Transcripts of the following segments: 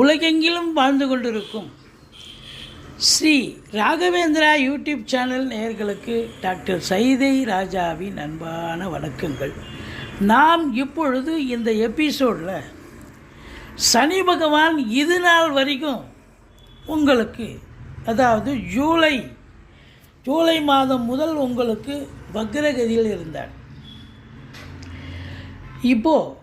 உலகெங்கிலும் வாழ்ந்து கொண்டிருக்கும். ஸ்ரீ ராகவேந்திரா யூடியூப் சேனல் நேயர்களுக்கு டாக்டர் சைதை ராஜாவின் அன்பான வணக்கங்கள். நாம் இப்பொழுது இந்த எபிசோடில் சனி பகவான் இது நாள் வரைக்கும் உங்களுக்கு அதாவது ஜூலை ஜூலை மாதம் முதல் உங்களுக்கு வக்ரகதியில் இருந்தார். இப்போது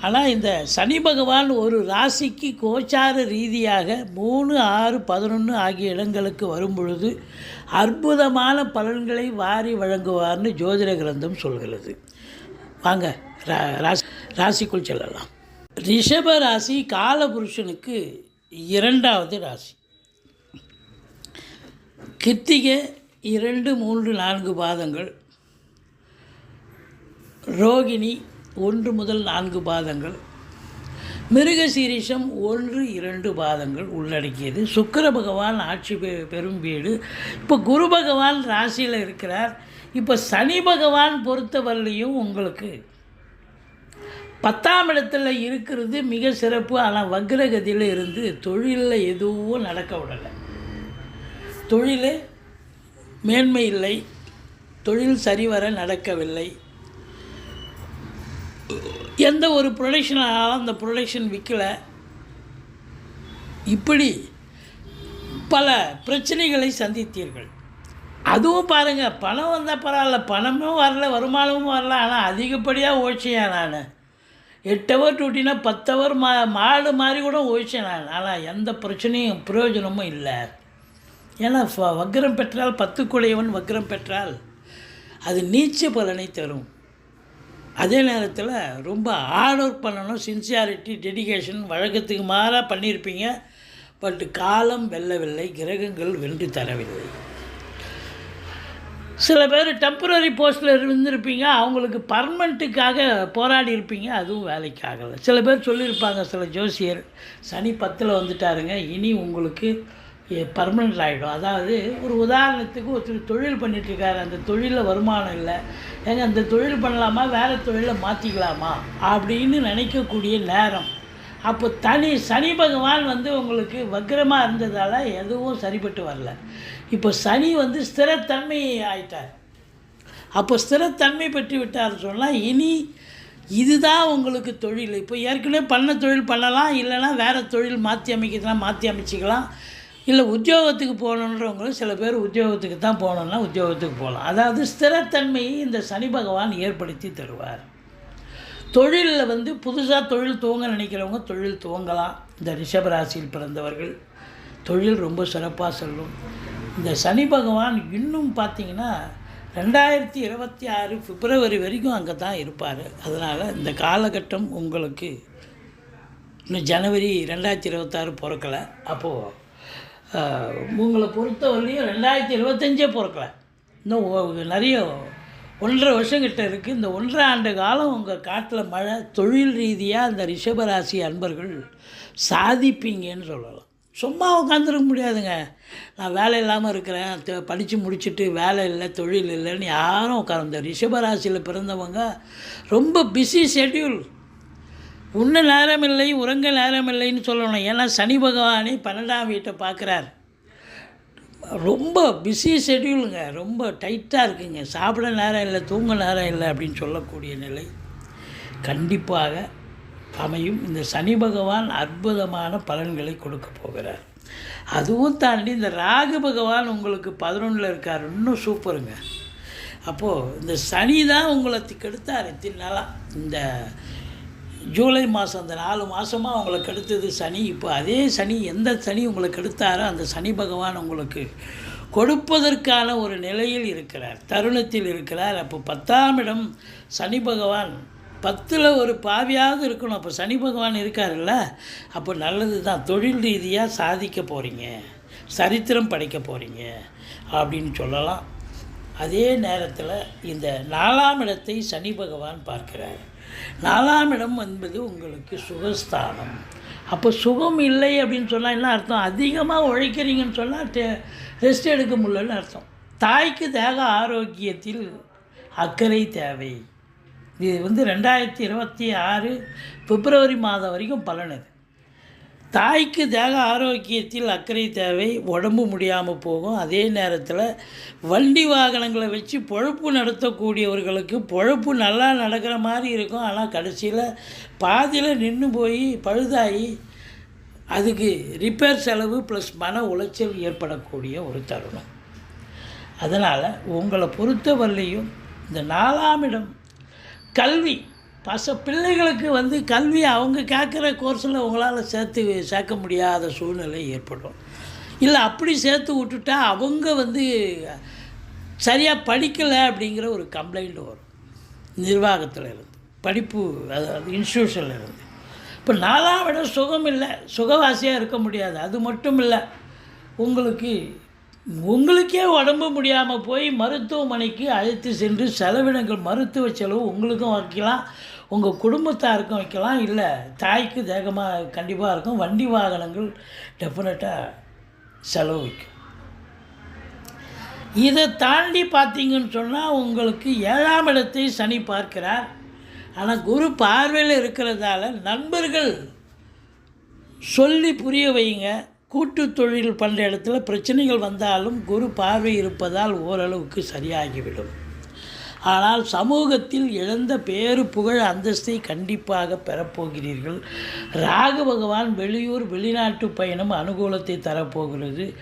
ஆனால் இந்த சனி பகவான் ஒரு ராசிக்கு கோச்சார ரீதியாக மூணு ஆறு பதினொன்று ஆகிய இடங்களுக்கு வரும் பொழுது அற்புதமான பலன்களை வாரி வழங்குவார்னு ஜோதிட கிரந்தம் சொல்கிறது. வாங்க ரா- ராசி ராசிக்குள் செல்லலாம். ரிஷப ராசி காலபுருஷனுக்கு இரண்டாவது ராசி. கிருத்திகை இரண்டு மூன்று நான்கு பாதங்கள். ரோகிணி ஒன்று முதல் நான்கு பாதங்கள். மிருகசீரிஷம் ஒன்று இரண்டு பாதங்கள் உள்ளடக்கியது. சுக்கர பகவான் ஆட்சி பெ- பெறும் வீடு. இப்போ குரு பகவான் ராசியில் இருக்கிறார். இப்போ சனி பகவான் பொறுத்தவரையிலையும் உங்களுக்கு பத்தாம் இடத்துல இருக்கிறது மிக சிறப்பு. ஆனால் வக்ரகதியில் இருந்து தொழிலில் எதுவும் நடக்க விடலை. தொழில் மேன்மை இல்லை. தொழில் சரிவர நடக்கவில்லை. எந்த ஒரு ப்ரொடக்ஷன் ஆனாலும் அந்த ப்ரொடக்ஷன் விற்கல இப்படி பல பிரச்சனைகளை சந்தித்தீர்கள். அதுவும் பாருங்கள் பணம் வந்தால் பரவாயில்ல பணமும் வரல வருமானமும் வரல ஆனால் அதிகப்படியாக ஓய்ச்சியா நான். எட்டு ஹவர் டூட்டினா பத்து ஹவர் மா மாடு மாதிரி கூட ஓய்ச்சேன் நான். ஆனால் எந்த பிரச்சனையும் பிரயோஜனமும் இல்லை. ஏன்னா ஃப- வக்ரம் பெற்றால் பத்து குடையவன் வக்ரம் பெற்றால் அது நீச்ச பலனை தரும். அதே நேரத்தில் ரொம்ப ஹார்ட் ஒர்க் பண்ணணும் சின்சியாரிட்டி டெடிகேஷன் வழக்கத்துக்கு மாறாக பண்ணியிருப்பீங்க பட் காலம் வெல்லவில்லை கிரகங்கள் வென்று தரவில்லை. சில பேர் டெம்பரரி போஸ்ட்டில் இருந்திருப்பீங்க அவங்களுக்கு பர்மனெண்ட்டுக்காக போராடி இருப்பீங்க அதுவும் வேலைக்கு ஆகலை சில பேர் சொல்லியிருப்பாங்க சில ஜோசியர் சனி பத்தில் வந்துட்டாருங்க இனி உங்களுக்கு பர்மனெண்ட் ஆகிடும் அதாவது ஒரு உதாரணத்துக்கு ஒருத்தர் தொழில் பண்ணிகிட்ருக்காரு அந்த தொழிலில் வருமானம் இல்லை. ஏங்க அந்த தொழில் பண்ணலாமா? வேறு தொழிலை மாற்றிக்கலாமா அப்படின்னு நினைக்கக்கூடிய நேரம். அப்போ தனி சனி பகவான் வந்து உங்களுக்கு வக்ரமாக இருந்ததால் எதுவும் சரிப்பட்டு வரல. இப்போ சனி வந்து ஸ்திரத்தன்மை ஆயிட்டார். அப்போ ஸ்திரத்தன்மை பெற்று விட்டார் சொன்னால் இனி இதுதான் உங்களுக்கு தொழில். இப்போ ஏற்கனவே பண்ண தொழில் பண்ணலாம் இல்லைன்னா வேறு தொழில் மாற்றி அமைக்கிறதுனா மாற்றி அமைச்சிக்கலாம். இல்லை உத்தியோகத்துக்கு போகணுன்றவங்களும் சில பேர் உத்தியோகத்துக்கு தான் போகணுன்னா உத்தியோகத்துக்கு போகலாம். அதாவது ஸ்திரத்தன்மையை இந்த சனி பகவான் ஏற்படுத்தி தருவார். தொழிலில் வந்து புதுசாக தொழில் துவங்க நினைக்கிறவங்க தொழில் துவங்கலாம். இந்த ரிஷபராசியில் பிறந்தவர்கள் தொழில் ரொம்ப சிறப்பாக செல்லும். இந்த சனி பகவான் இன்னும் பார்த்தீங்கன்னா ரெண்டாயிரத்தி இருபத்தி ஆறு பிப்ரவரி வரைக்கும் அங்கே தான் இருப்பார். அதனால் இந்த காலகட்டம் உங்களுக்கு இன்னும் ஜனவரி ரெண்டாயிரத்தி இருபத்தாறு பிறக்கலை. அப்போது உங்களை பொறுத்த பொறுத்தவரையும் ரெண்டாயிரத்தி இருபத்தஞ்சே பிறக்கல. இன்னும் நிறைய ஒன்றரை வருஷம் கிட்ட இருக்குது இந்த ஒன்றரை ஆண்டு காலம் உங்கள் காட்டில் மழை தொழில் ரீதியாக அந்த ரிஷபராசி அன்பர்கள் சாதிப்பீங்கன்னு சொல்லலாம். சும்மா உட்காந்துருக்க முடியாதுங்க. நான் வேலை இல்லாமல் இருக்கிறேன். படித்து முடிச்சுட்டு வேலை இல்லை தொழில் இல்லைன்னு யாரும் உட்கார இந்த ரிஷபராசியில் பிறந்தவங்க ரொம்ப பிஸி ஷெட்யூல் உண்ண நேரம் இல்லை உறங்க நேரம் இல்லைன்னு சொல்லணும். ஏன்னா சனி பகவானே பன்னெண்டாம் வீட்டை பார்க்குறார். ரொம்ப பிஸி ஷெட்யூலுங்க ரொம்ப டைட்டாக இருக்குங்க. சாப்பிட நேரம் இல்லை தூங்க நேரம் இல்லை அப்படின்னு சொல்லக்கூடிய நிலை. கண்டிப்பாக அமையும். இந்த சனி பகவான் அற்புதமான பலன்களை கொடுக்க போகிறார். அதுவும் தாண்டி இந்த ராகு பகவான் உங்களுக்கு பதினொன்றில் இருக்கார். இன்னும் சூப்பருங்க. அப்போது இந்த சனி தான் உங்களை கெடுத்தார். இத்தனை நாளாக இந்த ஜூலை மாதம் அந்த நாலு மாதமாக உங்களுக்கு அடுத்தது சனி. இப்போ அதே சனி எந்த சனி உங்களை கெடுத்தாரோ அந்த சனி பகவான் உங்களுக்கு கொடுப்பதற்கான ஒரு நிலையில் இருக்கிறார் தருணத்தில் இருக்கிறார். அப்போ பத்தாம் இடம் சனி பகவான். பத்தில் ஒரு பாவியாவது இருக்கணும். அப்போ சனி பகவான் இருக்காருல்ல? அப்போ நல்லது தான். தொழில் ரீதியாக சாதிக்க போகிறீங்க சரித்திரம் படைக்க போகிறீங்க அப்படின்னு சொல்லலாம். அதே நேரத்தில் இந்த நாலாம் இடத்தை சனி பகவான் பார்க்கிறார். நாலாம் இடம் என்பது உங்களுக்கு சுகஸ்தானம். அப்போ சுகம் இல்லை அப்படின்னு சொன்னால் என்ன அர்த்தம்? அதிகமாக உழைக்கிறீங்கன்னு சொன்னால் ரெஸ்ட் எடுக்க முடியலன்னு அர்த்தம். தாய்க்கு தேக ஆரோக்கியத்தில் அக்கறை தேவை. இது வந்து ரெண்டாயிரத்தி இருபத்தி ஆறு பிப்ரவரி மாதம் வரைக்கும் பலனது. தாய்க்கு தேக ஆரோக்கியத்தில் அக்கறை தேவை உடம்பு முடியாமல் போகும். அதே நேரத்தில் வண்டி வாகனங்களை வச்சு பொழப்பு நடத்தக்கூடியவர்களுக்கு பொழப்பு நல்லா நடக்கிற மாதிரி இருக்கும். ஆனால் கடைசியில் பாதியில் நின்று போய் பழுதாகி அதுக்கு ரிப்பேர் செலவு ப்ளஸ் மன உளைச்சல் ஏற்படக்கூடிய ஒரு தருணம். அதனால் உங்களை பொறுத்தவரையிலையும் இந்த நாலாம் இடம் கல்வி. பச பிள்ளைகளுக்கு வந்து கல்வி அவங்க கேட்குற கோர்ஸில் உங்களால் சேர்த்து சேர்க்க முடியாத சூழ்நிலை ஏற்படும். இல்லை அப்படி சேர்த்து விட்டுட்டா அவங்க வந்து சரியாக படிக்கலை அப்படிங்கிற ஒரு கம்ப்ளைண்ட் வரும். நிர்வாகத்தில் இருந்து. படிப்பு அதாவது இன்ஸ்டியூஷனில் இருந்து. இப்போ நாலாம் விட சுகம் இல்லை. சுகவாசியாக இருக்க முடியாது. அது மட்டும் இல்லை. உங்களுக்கு உங்களுக்கே உடம்பு முடியாமல் போய் மருத்துவமனைக்கு அழைத்து சென்று செலவினங்கள் மருத்துவ செலவு உங்களுக்கும் வைக்கலாம் உங்கள் குடும்பத்தாருக்கும் வைக்கலாம் இல்லை. தாய்க்கு தேகமாக கண்டிப்பாக இருக்கும். வண்டி வாகனங்கள் டெஃபினட்டாக செலவு வைக்கும். இதை தாண்டி பார்த்தீங்கன்னு சொன்னால் உங்களுக்கு ஏழாம் இடத்தை சனி பார்க்கிறார். ஆனால் குரு பார்வையில் இருக்கிறதால நண்பர்கள் சொல்லி புரிய வைங்க. கூட்டு தொழில் பண்ணுற இடத்துல பிரச்சனைகள் வந்தாலும் குரு பார்வை இருப்பதால் ஓரளவுக்கு சரியாகிவிடும். ஆனால் சமூகத்தில் இழந்த பேரு புகழ் அந்தஸ்தை கண்டிப்பாக பெறப்போகிறீர்கள். ராகு பகவான் வெளியூர் வெளிநாட்டு பயணம் அனுகூலத்தை தரப்போகிறது.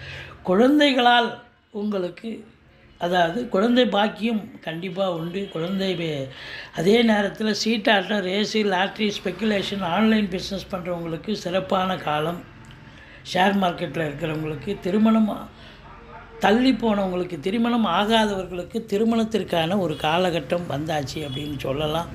குழந்தைகளால் உங்களுக்கு அதாவது குழந்தை பாக்கியம் கண்டிப்பாக உண்டு. குழந்தை வே- அதே நேரத்தில் சீட்டாட்டம் race lottery speculation online business பண்ணுறவங்களுக்கு சிறப்பான காலம். ஷேர் மார்க்கெட்டில் இருக்கிறவங்களுக்கு திருமணம் தள்ளி போனவங்களுக்கு திருமணம் ஆகாதவர்களுக்கு திருமணத்திற்கான ஒரு காலகட்டம் வந்தாச்சு அப்படின்னு சொல்லலாம்.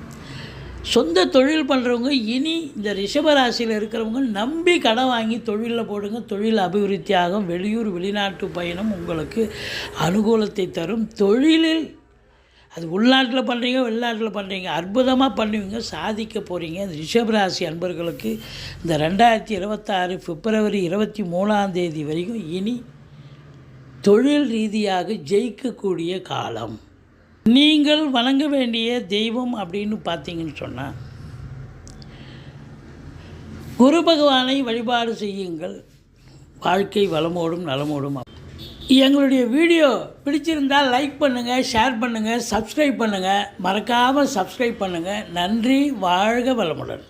சொந்த தொழில் பண்ணுறவங்க இனி இந்த ரிஷபராசியில் இருக்கிறவங்க நம்பி கடன் வாங்கி தொழிலில் போடுங்க. தொழில் அபிவிருத்தியாகும் வெளியூர் வெளிநாட்டு பயணம் உங்களுக்கு அனுகூலத்தை தரும். தொழிலில் அது உள்நாட்டில் பண்ணுறீங்க வெளிநாட்டில் பண்ணுறீங்க அற்புதமாக பண்ணுவீங்க. சாதிக்க போகிறீங்க ரிஷபராசி அன்பர்களுக்கு இந்த ரெண்டாயிரத்தி இருபத்தாறு பிப்ரவரி இருபத்தி மூணாம் தேதி வரைக்கும் இனி தொழில் ரீதியாக ஜெயிக்கக்கூடிய காலம். நீங்கள் வணங்க வேண்டிய தெய்வம் அப்படின்னு பார்த்தீங்கன்னு சொன்னால் குரு பகவானை வழிபாடு செய்யுங்கள். வாழ்க்கை வளமோடும் நலமோடும் எங்களுடைய வீடியோ பிடிச்சிருந்தால் லைக் பண்ணுங்கள் ஷேர் பண்ணுங்கள் சப்ஸ்கிரைப் பண்ணுங்கள் மறக்காமல் சப்ஸ்கிரைப் பண்ணுங்கள் நன்றி வாழ்க வளமுடன்.